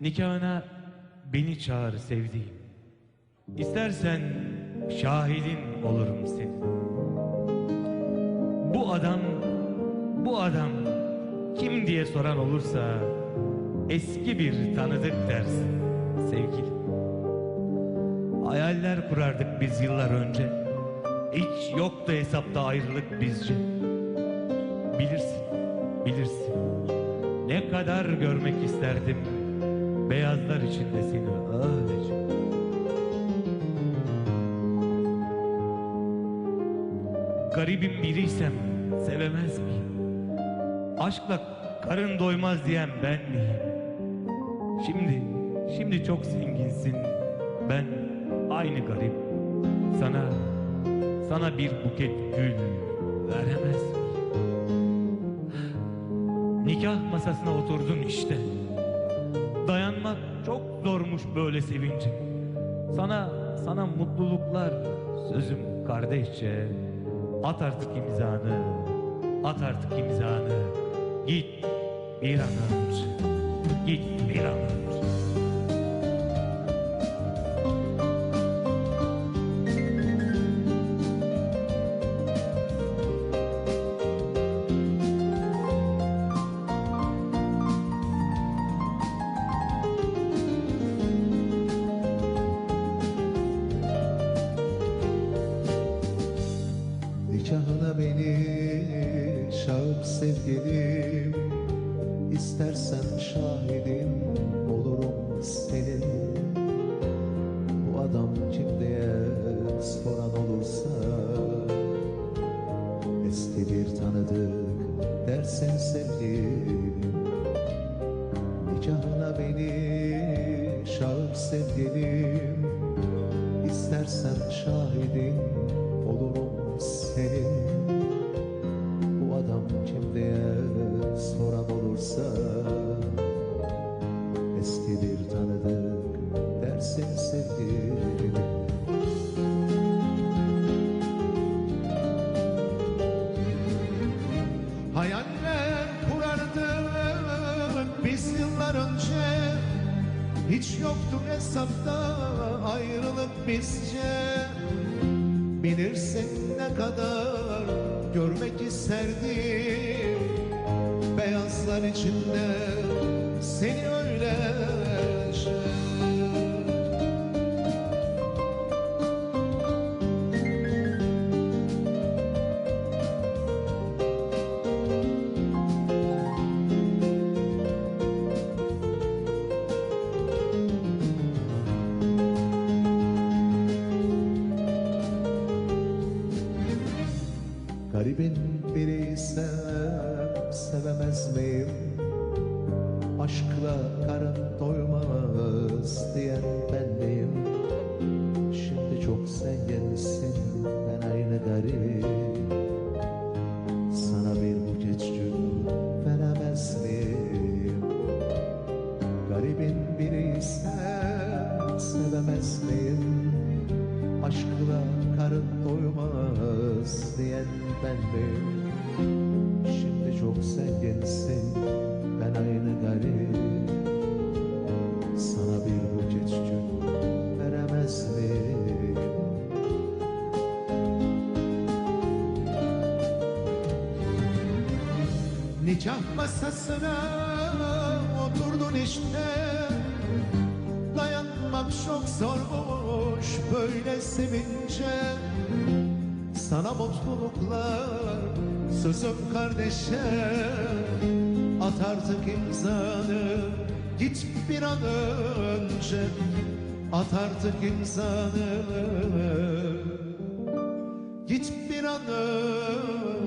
Nikahına beni çağır sevdiğim. İstersen şahidin olurum senin. Bu adam, bu adam kim diye soran olursa eski bir tanıdık dersin sevgilim. Hayaller kurardık biz yıllar önce. Hiç yoktu hesapta ayrılık bizce. Bilirsin, bilirsin. Ne kadar görmek isterdim beyazlar içinde seni öylece. Garibim biriysem sevemez miyim? Aşkla karın doymaz diyen ben miyim? Şimdi, şimdi çok zenginsin. Ben aynı garip. Sana, sana bir buket gül veremez miyim? Nikah masasına oturdun işte. Dayanmak çok zormuş böyle sevince. Sana, sana mutluluklar sözüm kardeşçe. At artık imzanı, at artık imzanı. Git bir an önce, git bir an önce. Sevgilim İstersen şahidim olurum senin. Bu adam kim diye soran olursa Eski bir tanıdık dersin sevgilim. Nikahına beni çağır sevgilim İstersen şahidim Hiç yoktu hesapta ayrılık bizce. Bilirsin ne kadar görmek isterdim. Beyazlar içinde seni öylece Garibin biriysem sevemez miyim? Aşkla karın doymaz diyen ben miyim? Şimdi çok zenginsin ben aynı garip Sana bir buket gül veremez miyim? Garibin biriysem sevemez miyim? Diyen ben mi? Şimdi çok zenginsin ben aynı garip Sana bir buket gül veremez miyim? Nikah masasına oturdun işte Dayanmak çok zormuş böyle sevince Sana mutluluklar sözüm kardeşe. At artık imzanı git bir an önce. At artık imzanı. Git bir an önce